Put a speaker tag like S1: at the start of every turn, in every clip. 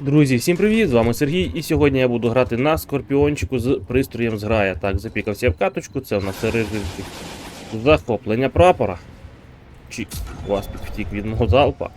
S1: Друзі, всім привіт! З вами Сергій, і сьогодні я буду грати на скорпіончику з пристроєм зграя. Так, запікався я в каточку, це в нас режим захоплення прапора. Чікс, Васпік втік від мого залпа.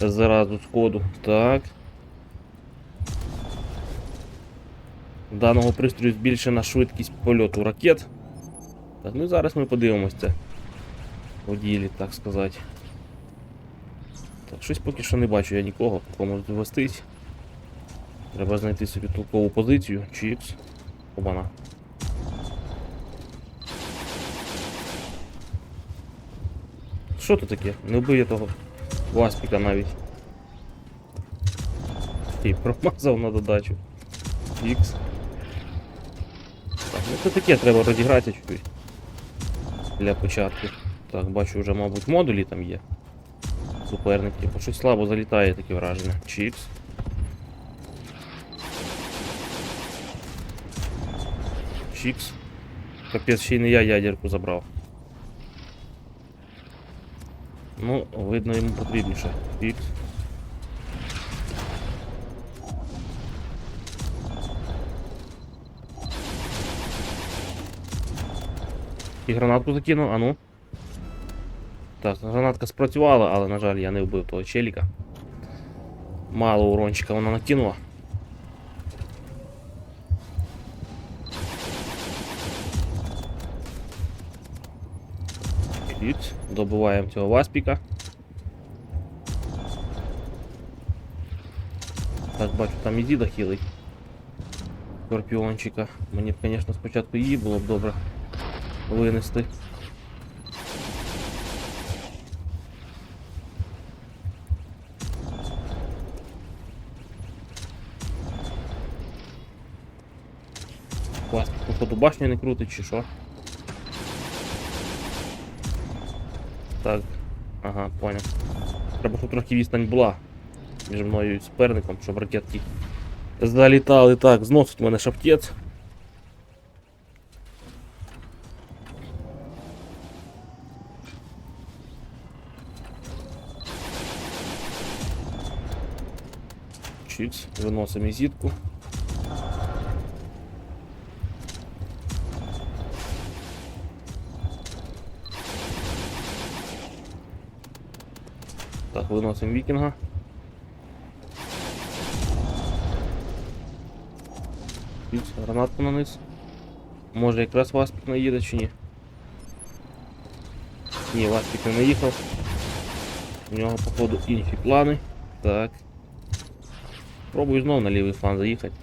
S1: Зразу сходу. Так. Даного пристрою збільшена швидкість польоту ракет. Так, ну і зараз ми подивимось це. У ділі, так сказати. Так, щось поки що не бачу я нікого, кому звестись. Треба знайти собі толкову позицію. Чікс. Обана. Що тут таке? Не вбив я того Васпіка навіть. І промазав на додачу. Чікс. Так, ну це таке треба розіграти чуть-чуть. Для початку. Так, бачу вже, мабуть, модулі там є. Суперники. Бо щось слабо залітає таке враження. Чікс. Чікс. Капець, ще й не я ядерку забрав. Ну, видно йому потрібніше. Чікс. І гранатку закинув, а ну. Так, гранатка спрацювала, але, на жаль, я не вбив того челіка. Мало урончика вона накинула. Чуть. Добиваємо цього васпіка. Так, бачу, там і діда хілий. Скорпіончика. Мені б, звісно, спочатку її було б добре винести. Васпік, походу, башню не крутить чи що? Так. Ага, понял. Треба, щоб трохи відстань була між мною і суперником, щоб ракетки залітали. Так, зносить мене шаптець. Чикс, виносимо зітку. виносимо вікінга. Піц, гранатку на низ. Може якраз Васпік наїде чи ні? Ні, Васпік не наїхав. У нього, походу, інші плани. Так. Пробую знову на лівий фланг заїхати.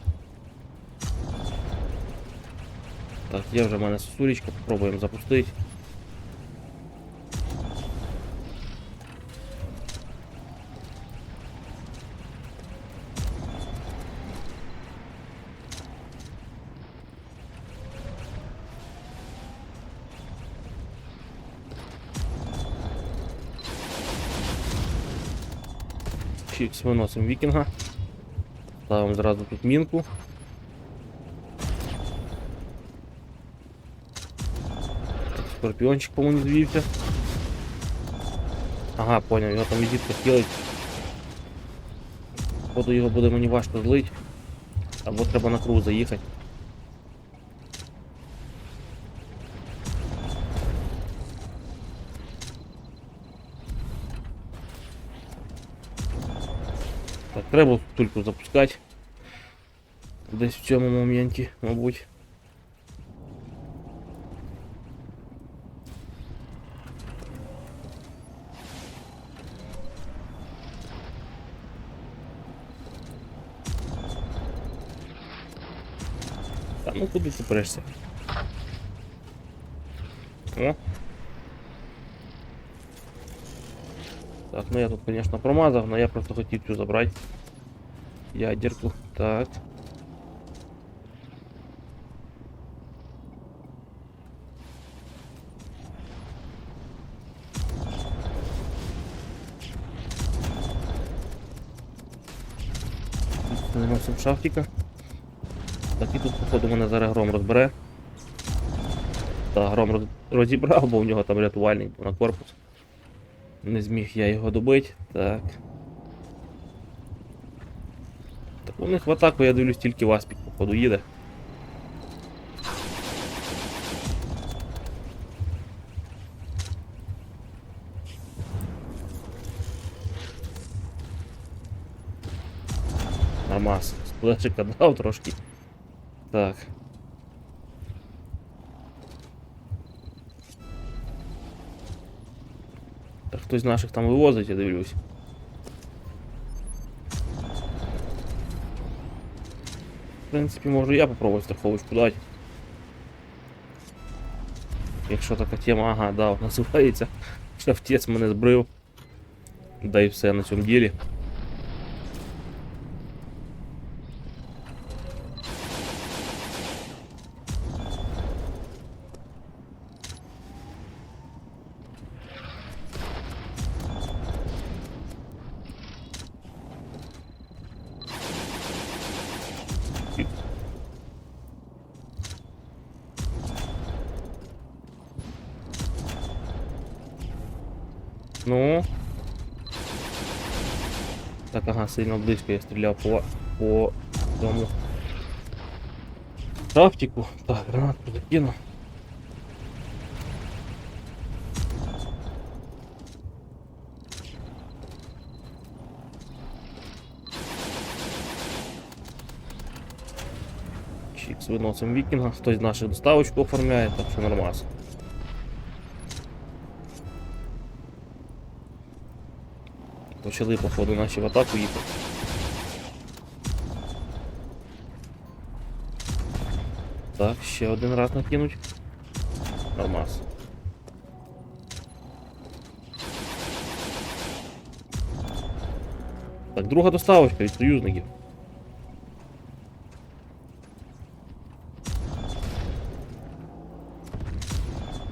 S1: Так, є вже в мене сосулечка, попробуємо запустити. Чікс виносимо вікінга. Ставимо зразу тут мінку. Скорпіончик, по-моєму, звівся. Ага, поняв, його там візитка хілить. Походу його буде мені важко злить. Або треба на круг заїхати. Треба тільки запускати. Десь в цьому моменті, мабуть. Та ну куди ти прешся? О. Так, ну я тут, конечно, промазав, но я просто хотів цю забрати. Ядерку. Так. Наносим шахтика. Так, і тут, походу, мене зараз гром розбере. Так, гром розібрав, бо у нього там рятувальник був на корпус. Не зміг я його добити. Так. Так у них в атаку, я дивлюсь, тільки Васпік, походу, їде. Нормас. Сплешика дав трошки. Так. Так хтось з наших там вивозить, я дивлюсь. Принципі, можу я попробувати страховочку дати. Якщо така тема, ага, да, називається. Шафтець мене збрив. Да і все на цьому ділі. Ну. Так, ага, сильно близько я стріляв по, по тому. Шафтику. Так, гранатку закину. Чікс, виносимо вікінга, хтось наших доставочку оформляє, так що нормас. Почали, походу, наші в атаку їхати. Так, ще один раз накинуть. Нормас. Так, друга доставочка від союзників.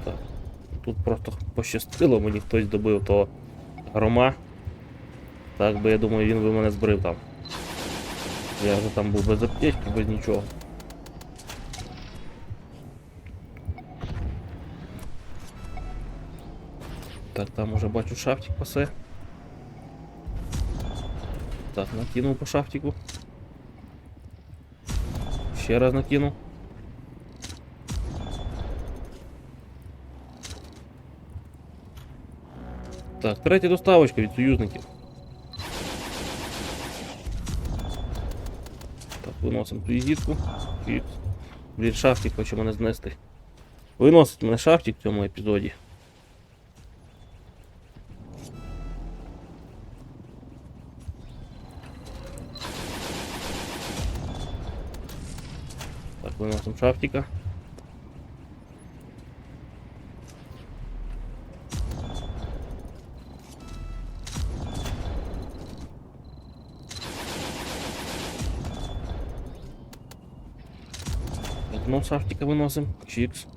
S1: Так. Тут просто пощастило, мені хтось добив того грома. Так би я думаю, він би мене збрив там. Я вже там був без аптечки, без нічого. Так, там уже бачу шафтик пасе. Так, накинув по шафтику. Ще раз накинув. Так, третя доставочка від союзників. Виносимо ту зітку і Блін, шафтик хоче мене знести. Виносить мене шафтик в цьому епізоді. Так, виносимо шафтика. Ну шафтика виносимо. Чікс.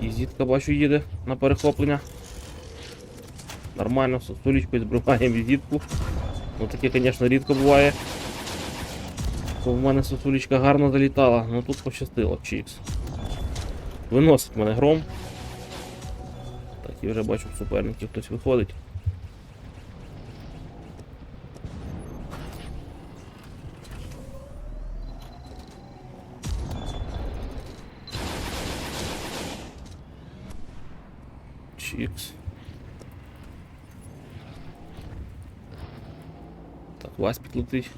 S1: І зітка бачу їде на перехоплення. Нормально, з столічкою збриваємо візитку. Ну таке, звісно, рідко буває. Бо в мене сосулечка гарно залітала, ну тут пощастило, чікс. Виносить мене гром. Так, і вже бачу суперників хтось виходить. Чікс. Так, Васпіт летить.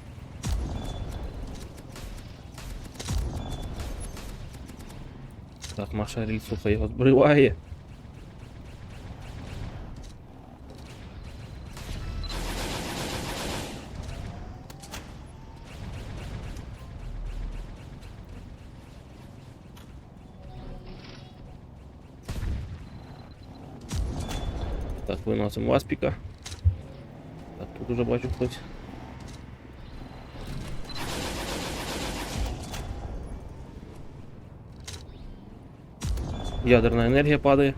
S1: Так, Маша Рільсуха його збриває. Так, виносимо Васпіка. Так, тут уже бачу хтось. Ядерна енергія падає.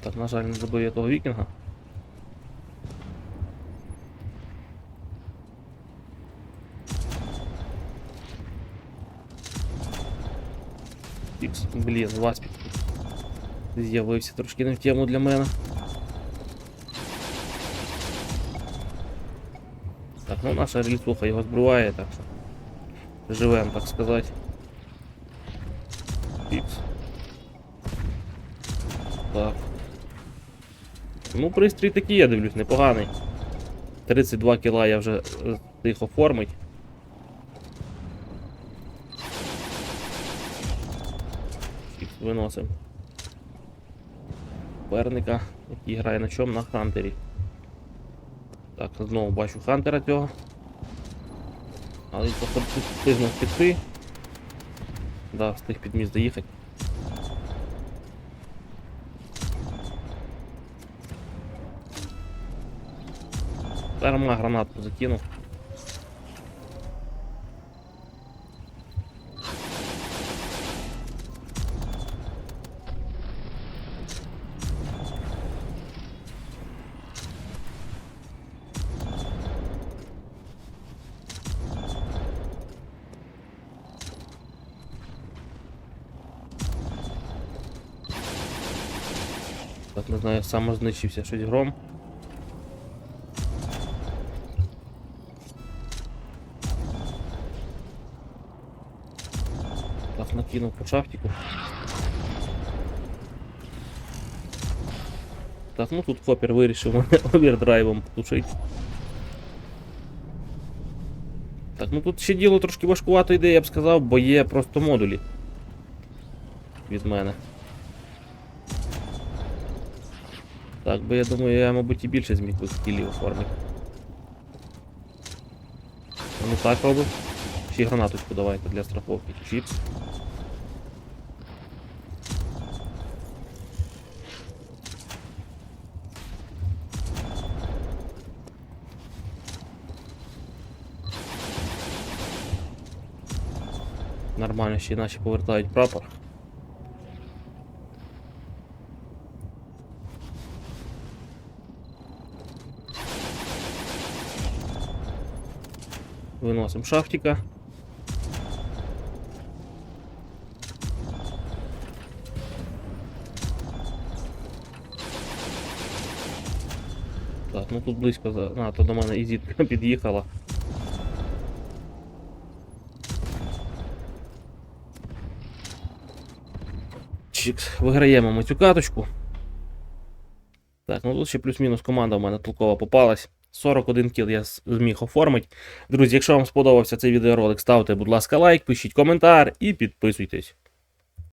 S1: Так, на жаль, не забив я того вікінга. Ікс, блін, васпік. З'явився трошки не в тему для мене. Так, ну наша рельсуха його збиває, так що живем, так сказати. Піпс. Так. Ну, пристрій такий, я дивлюсь, непоганий. 32 кіла я вже е, встиг оформить. Чіпс виносим. Перника, який грає на чому? На Хантері. Так, знову бачу Хантера цього. Але тут встигнув піти. Да, встиг під міст доїхати. Дарма гранатку закинув. Не знаю, самознищився щось гром. Так, накинув по шафтику. Так, ну тут хопер вирішив мене овердрайвом потушити. Так, ну тут ще діло трошки важкувато йде, я б сказав, бо є просто модулі. Від мене. Так, бо я думаю, я, мабуть, і більше зміг би скілів оформити. Ну так робив. Ще гранаточку давайте для страховки. Чіпс. Нормально, ще наші повертають прапор. Виносим шафтика. Так, ну тут близько. А, то до мене і зітка під'їхала. Чікс, виграємо ми цю каточку. Так, ну тут ще плюс-мінус команда в мене толкова попалась. 41 кіл я зміг оформити. Друзі, якщо вам сподобався цей відеоролик, ставте, будь ласка, лайк, пишіть коментар і підписуйтесь.